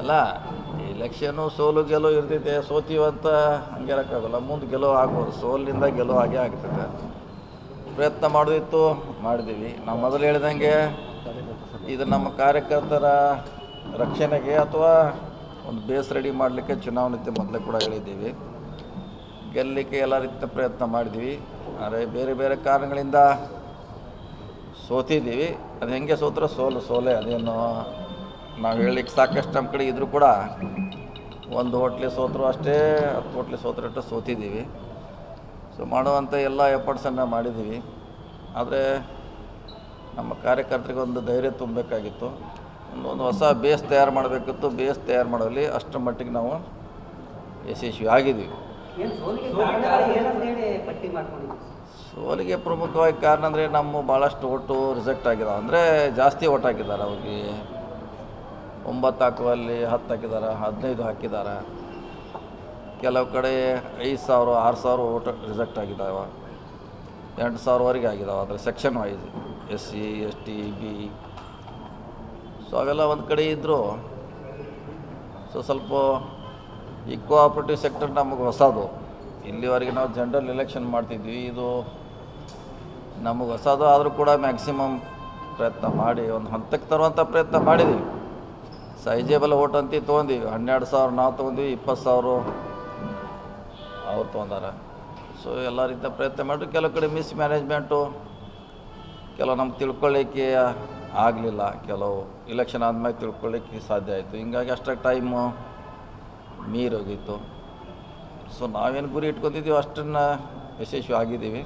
ಅಲ್ಲ ಎಲೆಕ್ಷನು ಸೋಲು ಗೆಲುವು ಇರ್ತೈತೆ, ಸೋತೀವಂತ ಹಂಗೆ ಇರೋಕ್ಕಾಗಲ್ಲ ಮುಂದೆ ಗೆಲುವು ಆಗ್ಬೋದು. ಸೋಲಿನಿಂದ ಗೆಲುವು ಆಗೇ ಆಗ್ತದೆ ಪ್ರಯತ್ನ ಮಾಡೋದಿತ್ತು ಮಾಡಿದ್ದೀವಿ ನಾವು ಮೊದಲು ಹೇಳ್ದಂಗೆ ಇದು ನಮ್ಮ ಕಾರ್ಯಕರ್ತರ ರಕ್ಷಣೆಗೆ ಅಥವಾ ಒಂದು ಬೇಸ್ ರೆಡಿ ಮಾಡಲಿಕ್ಕೆ ಚುನಾವಣೆ ಮೊದಲೇ ಕೂಡ ಹೇಳಿದ್ದೀವಿ. ಗೆಲ್ಲಲಿಕ್ಕೆ ಎಲ್ಲ ರೀತಿಯ ಪ್ರಯತ್ನ ಮಾಡಿದ್ದೀವಿ ಆದರೆ ಬೇರೆ ಬೇರೆ ಕಾರಣಗಳಿಂದ ಸೋತಿದ್ದೀವಿ. ಅದು ಹೆಂಗೆ ಸೋತ್ರ? ಸೋಲು, ಸೋಲೆ. ಅದೇನು ನಾವು ಹೇಳಲಿಕ್ಕೆ ಸಾಕಷ್ಟು ನಮ್ಮ ಕಡೆ ಇದ್ದರೂ ಕೂಡ ಒಂದು ಹೋಟ್ಲಿ ಸೋತರು ಅಷ್ಟೇ ಹತ್ತು ಹೋಟ್ಲಿ ಸೋತ್ರು ಅಷ್ಟೇ ಸೋತಿದ್ದೀವಿ ಸೊ ಮಾಡುವಂಥ ಎಲ್ಲ ಎಫರ್ಟ್ಸನ್ನು ಮಾಡಿದ್ದೀವಿ ಆದರೆ ನಮ್ಮ ಕಾರ್ಯಕರ್ತರಿಗೆ ಒಂದು ಧೈರ್ಯ ತುಂಬಬೇಕಾಗಿತ್ತು. ಒಂದು ಹೊಸ ಬೇಸ್ ತಯಾರು ಮಾಡಬೇಕಿತ್ತು. ಬೇಸ್ ತಯಾರು ಮಾಡೋಲ್ಲಿ ಅಷ್ಟರ ಮಟ್ಟಿಗೆ ನಾವು ಯಶಸ್ವಿ ಆಗಿದ್ದೀವಿ ಸೋಲಿಗೆ ಪ್ರಮುಖವಾಗಿ ಕಾರಣ ಅಂದರೆ ನಮ್ಮ ಭಾಳಷ್ಟು ಓಟು ರಿಜೆಕ್ಟ್ ಆಗಿದಾವೆ. ಅಂದರೆ ಜಾಸ್ತಿ ಓಟ್ ಹಾಕಿದ್ದಾರೆ ಅವ್ರಿಗೆ. ಒಂಬತ್ತು ಹಾಕುವಲ್ಲಿ ಹತ್ತು ಹಾಕಿದ್ದಾರೆ ಹದಿನೈದು ಹಾಕಿದ್ದಾರೆ ಕೆಲವು ಕಡೆ ಐದು ಸಾವಿರ, ಆರು ಸಾವಿರ ಓಟ್ ರಿಜೆಕ್ಟ್ ಆಗಿದ್ದಾವೆ ಎಂಟು ಸಾವಿರವರೆಗೆ ಆಗಿದ್ದಾವೆ ಅದರ section wise, S C, S T, B. So ಅವೆಲ್ಲ ಒಂದು ಕಡೆ ಇದ್ದರು ಸೊ ಸ್ವಲ್ಪ ಈ ಕೋಆಪ್ರೇಟಿವ್ ಸೆಕ್ಟರ್ ನಮಗೆ ಹೊಸದು. ಇಲ್ಲಿವರೆಗೆ ನಾವು ಜನರಲ್ ಎಲೆಕ್ಷನ್ ಮಾಡ್ತಿದ್ವಿ. ಇದು ನಮಗೆ ಹೊಸದು ಆದರೂ ಕೂಡ ಮ್ಯಾಕ್ಸಿಮಮ್ ಪ್ರಯತ್ನ ಮಾಡಿ, ಒಂದು ಹಂತಕ್ಕೆ ತರುವಂಥ ಪ್ರಯತ್ನ ಮಾಡಿದ್ದೀವಿ ಸೈಜೇಬಲ್ ಓಟ್ ಅಂತ ತೊಗೊಂಡಿವಿ. ಹನ್ನೆರಡು ಸಾವಿರ ನಾವು ತೊಗೊಂಡಿವಿ ಇಪ್ಪತ್ತು ಸಾವಿರ ಅವ್ರು ತೊಗೊಂಡಾರ. ಸೊ ಎಲ್ಲ ರೀತಿಯ ಪ್ರಯತ್ನ ಮಾಡಿ ಕೆಲವು ಕಡೆ ಮಿಸ್ ಮ್ಯಾನೇಜ್ಮೆಂಟು ಕೆಲವು ನಮ್ಗೆ ತಿಳ್ಕೊಳ್ಳಿಕ್ಕೆ ಆಗಲಿಲ್ಲ. ಕೆಲವು ಇಲೆಕ್ಷನ್ ಆದಮೇಲೆ ತಿಳ್ಕೊಳ್ಳಿಕ್ಕೆ ಸಾಧ್ಯ ಆಯಿತು. ಹಿಂಗಾಗಿ ಅಷ್ಟಕ್ಕೆ ಟೈಮು ಮೀರೋಗಿತ್ತು ಸೊ ನಾವೇನು ಗುರಿ ಇಟ್ಕೊತಿದ್ದೀವಿ ಅಷ್ಟನ್ನು ಯಶಸ್ವಿ ಆಗಿದ್ದೀವಿ.